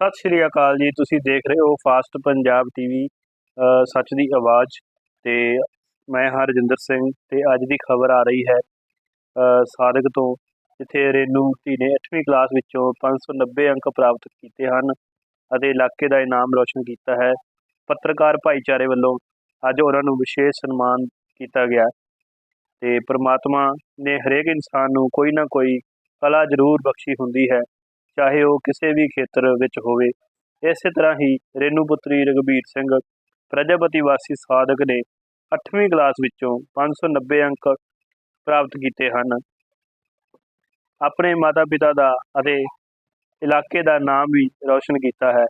ਸਤਿ ਸ਼੍ਰੀ ਅਕਾਲ ਜੀ। ਤੁਸੀਂ ਦੇਖ ਰਹੇ ਹੋ ਫਾਸਟ ਪੰਜਾਬ ਟੀਵੀ ਸੱਚ ਦੀ ਆਵਾਜ਼ ਤੇ ਮੈਂ ਹਾਂ ਰਜਿੰਦਰ ਸਿੰਘ ਤੇ ਅੱਜ ਦੀ ਖਬਰ ਆ ਰਹੀ ਹੈ ਅ, ਸਾਦਕ ਤੋਂ ਜਿੱਥੇ ਰੇਨੂ ਧੀ ਨੇ 8ਵੀਂ ਕਲਾਸ ਵਿੱਚੋਂ 590 ਅੰਕ ਪ੍ਰਾਪਤ ਕੀਤੇ ਹਨ ਅਤੇ ਇਲਾਕੇ ਦਾ ਇਨਾਮ ਰੌਸ਼ਨ ਕੀਤਾ ਹੈ। ਪੱਤਰਕਾਰ ਭਾਈਚਾਰੇ ਵੱਲੋਂ ਅੱਜ ਉਹਨਾਂ ਨੂੰ ਵਿਸ਼ੇਸ਼ ਸਨਮਾਨ ਕੀਤਾ ਗਿਆ ਤੇ ਪ੍ਰਮਾਤਮਾ ਨੇ ਹਰੇਕ ਇਨਸਾਨ ਨੂੰ ਕੋਈ ਨਾ ਕੋਈ ਕਲਾ ਜ਼ਰੂਰ ਬਖਸ਼ੀ ਹੁੰਦੀ ਹੈ। ਚਾਹੇ ਉਹ ਕਿਸੇ ਵੀ ਖੇਤਰ ਵਿੱਚ ਹੋਵੇ। ਇਸੇ ਤਰ੍ਹਾਂ ਹੀ ਰੇਨੂ ਪੁੱਤਰੀ ਰਘਬੀਰ ਸਿੰਘ, ਪ੍ਰਜਾਪਤੀ ਵਾਸੀ ਸਾਧਕ ਨੇ 8ਵੀਂ ਕਲਾਸ ਵਿੱਚੋਂ 590 ਅੰਕ ਪ੍ਰਾਪਤ ਕੀਤੇ ਹਨ। ਆਪਣੇ ਮਾਤਾ-ਪਿਤਾ ਦਾ ਅਤੇ ਇਲਾਕੇ ਦਾ ਨਾਮ ਵੀ ਰੌਸ਼ਨ ਕੀਤਾ ਹੈ।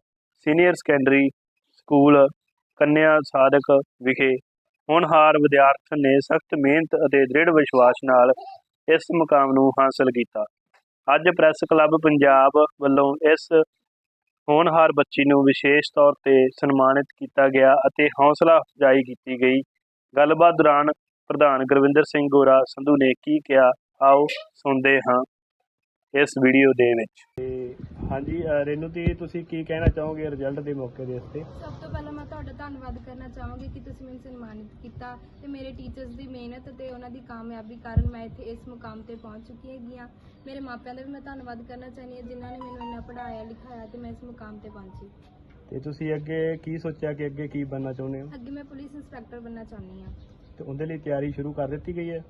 ਸੀਨੀਅਰ ਸੈਕੰਡਰੀ ਸਕੂਲ ਕੰਨਿਆ ਸਾਧਕ ਵਿਖੇ ਹੋਣਹਾਰ ਵਿਦਿਆਰਥਣ ਨੇ ਸਖਤ ਮਿਹਨਤ ਅਤੇ ਦ੍ਰਿੜ ਵਿਸ਼ਵਾਸ ਨਾਲ ਇਸ ਮੁਕਾਮ ਨੂੰ ਹਾਸਲ ਕੀਤਾ। ਅੱਜ ਪ੍ਰੈਸ ਕਲੱਬ ਪੰਜਾਬ ਵੱਲੋਂ ਇਸ ਹੋਣਹਾਰ ਬੱਚੀ ਨੂੰ ਵਿਸ਼ੇਸ਼ ਤੌਰ ਤੇ ਸਨਮਾਨਿਤ ਕੀਤਾ ਗਿਆ ਅਤੇ ਹੌਸਲਾ ਅਫਜ਼ਾਈ ਕੀਤੀ ਗਈ। ਗੱਲਬਾਤ ਦੌਰਾਨ ਪ੍ਰਧਾਨ ਗੁਰਵਿੰਦਰ ਸਿੰਘ ਗੋਰਾ ਸੰਧੂ ਨੇ ਕੀ ਕਿਹਾ, ਆਓ ਸੁਣਦੇ ਹਾਂ ਇਸ ਵੀਡੀਓ ਦੇ ਵਿੱਚ। ਹਾਂਜੀ ਰੇਨੂ ਜੀ ਤੁਸੀਂ ਕੀ ਕਹਿਣਾ ਚਾਹੋਗੇ ਰਿਜ਼ਲਟ ਦੇ ਮੌਕੇ ਦੇ ਉੱਤੇ? ਸਭ ਤੋਂ ਪਹਿਲਾਂ ਮੈਂ ਤੁਹਾਡਾ ਧੰਨਵਾਦ ਕਰਨਾ ਚਾਹਾਂਗੀ ਕਿ ਤੁਸੀਂ ਮੈਨੂੰ ਸਨਮਾਨਿਤ ਕੀਤਾ ਤੇ ਮੇਰੇ ਟੀਚਰਸ ਦੀ ਮਿਹਨਤ ਤੇ ਉਹਨਾਂ ਦੀ ਕਾਮਯਾਬੀ ਕਾਰਨ ਮੈਂ ਇੱਥੇ ਇਸ ਮੁਕਾਮ ਤੇ ਪਹੁੰਚ ਚੁੱਕੀ ਹੈਗੀ ਹਾਂ। ਮੇਰੇ ਮਾਪਿਆਂ ਦਾ ਵੀ ਮੈਂ ਧੰਨਵਾਦ ਕਰਨਾ ਚਾਹੁੰਦੀ ਹਾਂ ਜਿਨ੍ਹਾਂ ਨੇ ਮੈਨੂੰ ਇੰਨਾ ਪੜ੍ਹਾਇਆ ਲਿਖਾਇਆ ਤੇ ਮੈਂ ਇਸ ਮੁਕਾਮ ਤੇ ਪਹੁੰਚੀ। ਤੇ ਤੁਸੀਂ ਅੱਗੇ ਕੀ ਸੋਚਿਆ ਕਿ ਅੱਗੇ ਕੀ ਬਣਨਾ ਚਾਹੁੰਦੇ ਹੋ? ਅੱਗੇ ਮੈਂ ਪੁਲਿਸ ਇੰਸਪੈਕਟਰ ਬਣਨਾ ਚਾਹੁੰਦੀ ਹਾਂ। ਤੇ ਉਹਦੇ ਲਈ ਤਿਆਰੀ ਸ਼ੁਰੂ ਕਰ ਦਿੱਤੀ ਗਈ ਹੈ?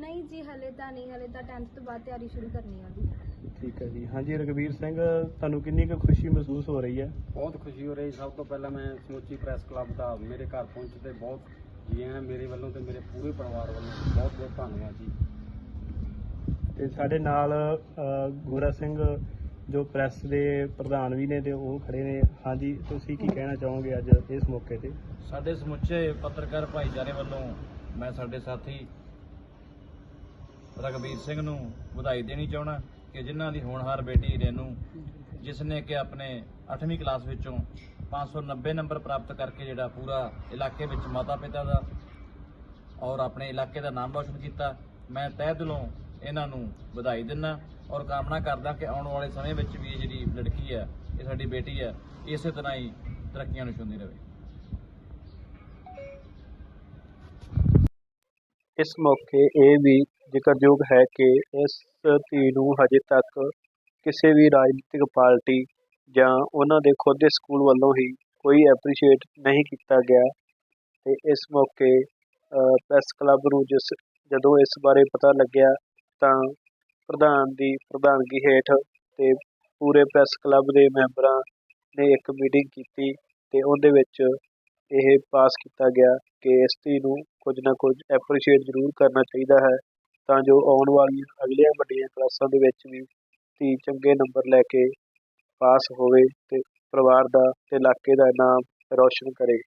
ਨਹੀਂ ਜੀ ਹਲੇ ਤਾਂ ਨਹੀਂ ਹਲੇ ਤਾਂ 10th ਤੋਂ ਬਾਅਦ ਤਿਆਰੀ ਸ਼ੁਰੂ ਕਰਨੀ ਹੈ ਉਹਦੀ। ਠੀਕ ਹੈ ਜੀ। ਹਾਂਜੀ ਰਘਵੀਰ ਸਿੰਘ ਤੁਹਾਨੂੰ ਕਿੰਨੀ ਕੁ ਖੁਸ਼ੀ ਮਹਿਸੂਸ ਹੋ ਰਹੀ ਹੈ? ਬਹੁਤ ਖੁਸ਼ੀ ਹੋ ਰਹੀ। ਸਭ ਤੋਂ ਪਹਿਲਾਂ ਮੈਂ ਸਮੁੱਚੀ ਪ੍ਰੈਸ ਕਲੱਬ ਦਾ ਮੇਰੇ ਘਰ ਪਹੁੰਚਣ ਤੇ ਬਹੁਤ ਜੀ ਆਇਆਂ ਮੇਰੇ ਵੱਲੋਂ ਤੇ ਮੇਰੇ ਪੂਰੇ ਪਰਿਵਾਰ ਵੱਲੋਂ ਬਹੁਤ ਬਹੁਤ ਧੰਨਵਾਦ ਜੀ। ਤੇ ਸਾਡੇ ਨਾਲ ਅ, ਗੋਰਾ ਸਿੰਘ ਜੋ ਪ੍ਰੈਸ ਦੇ ਪ੍ਰਧਾਨ ਵੀ ਨੇ ਤੇ ਉਹ ਖੜੇ ਨੇ। ਹਾਂਜੀ ਤੁਸੀਂ ਕੀ ਕਹਿਣਾ ਚਾਹੋਗੇ ਅੱਜ ਇਸ ਮੌਕੇ ਤੇ? ਸਾਡੇ ਸਮੁੱਚੇ ਪੱਤਰਕਾਰ ਭਾਈਚਾਰੇ ਵੱਲੋਂ ਮੈਂ ਸਾਡੇ ਸਾਥੀ ਰਗਬੀਰ ਸਿੰਘ ਨੂੰ ਵਧਾਈ ਦੇਣੀ ਚਾਹਣਾ ਕਿ ਜਿਨ੍ਹਾਂ ਦੀ ਹੋਣਹਾਰ ਬੇਟੀ ਰੇਨੂ, ਜਿਸ ਨੇ ਕਿ ਆਪਣੇ 8ਵੀਂ ਕਲਾਸ ਵਿੱਚੋਂ 590 ਨੰਬਰ ਪ੍ਰਾਪਤ ਕਰਕੇ ਜਿਹੜਾ ਪੂਰਾ ਇਲਾਕੇ ਵਿੱਚ ਮਾਤਾ ਪਿਤਾ ਦਾ ਔਰ ਆਪਣੇ ਇਲਾਕੇ ਦਾ ਨਾਮ ਰੋਸ਼ਨ ਕੀਤਾ। ਮੈਂ ਤਹਿ ਦਿਲੋਂ ਇਹਨਾਂ ਨੂੰ ਵਧਾਈ ਦਿੰਦਾ ਔਰ ਕਾਮਨਾ ਕਰਦਾ ਕਿ ਆਉਣ ਵਾਲੇ ਸਮੇਂ ਵਿੱਚ ਵੀ ਇਹ ਜਿਹੜੀ ਲੜਕੀ ਹੈ, ਇਹ ਸਾਡੀ ਬੇਟੀ ਹੈ, ਇਸੇ ਤਰ੍ਹਾਂ ਹੀ ਤਰੱਕੀਆਂ ਨੂੰ ਛੁੰਦੀ ਰਹੇ। ਇਸ ਮੌਕੇ ਇਹ ਵੀ ਜ਼ਿਕਰਯੋਗ ਹੈ ਕਿ ਇਸ ਧੀ ਨੂੰ ਹਜੇ ਤੱਕ ਕਿਸੇ ਵੀ ਰਾਜਨੀਤਿਕ ਪਾਰਟੀ ਜਾਂ ਉਹਨਾਂ ਦੇ ਖੁਦ ਦੇ ਸਕੂਲ ਵੱਲੋਂ ਹੀ ਕੋਈ ਐਪਰੀਸ਼ੀਏਟ ਨਹੀਂ ਕੀਤਾ ਗਿਆ ਤੇ ਇਸ ਮੌਕੇ ਪ੍ਰੈਸ ਕਲੱਬ ਨੂੰ ਜਿਸ, ਜਦੋਂ ਇਸ ਬਾਰੇ ਪਤਾ ਲੱਗਿਆ ਤਾਂ ਪ੍ਰਧਾਨ ਦੀ ਪ੍ਰਧਾਨਗੀ ਹੇਠ ਤੇ ਪੂਰੇ ਪ੍ਰੈਸ ਕਲੱਬ ਦੇ ਮੈਂਬਰਾਂ ਨੇ ਇੱਕ ਮੀਟਿੰਗ ਕੀਤੀ ਤੇ ਉਹਦੇ ਵਿੱਚ ਇਹ ਪਾਸ ਕੀਤਾ ਗਿਆ ਕਿ ਇਸ ਧੀ ਨੂੰ ਕੁਝ ਨਾ ਕੁਝ ਐਪਰੀਸ਼ੀਏਟ ਜ਼ਰੂਰ ਕਰਨਾ ਚਾਹੀਦਾ ਹੈ। ਤਾਂ ਜੋ ਆਉਣ ਵਾਲੀਆਂ ਅਗਲੀਆਂ ਵੱਡੀਆਂ ਕਲਾਸਾਂ ਦੇ ਵਿੱਚ ਵੀ ਧੀ ਚੰਗੇ ਨੰਬਰ ਲੈ ਕੇ ਪਾਸ ਹੋਵੇ ਤੇ ਪਰਿਵਾਰ ਦਾ ਤੇ ਇਲਾਕੇ ਦਾ ਨਾਮ ਰੌਸ਼ਨ ਕਰੇ।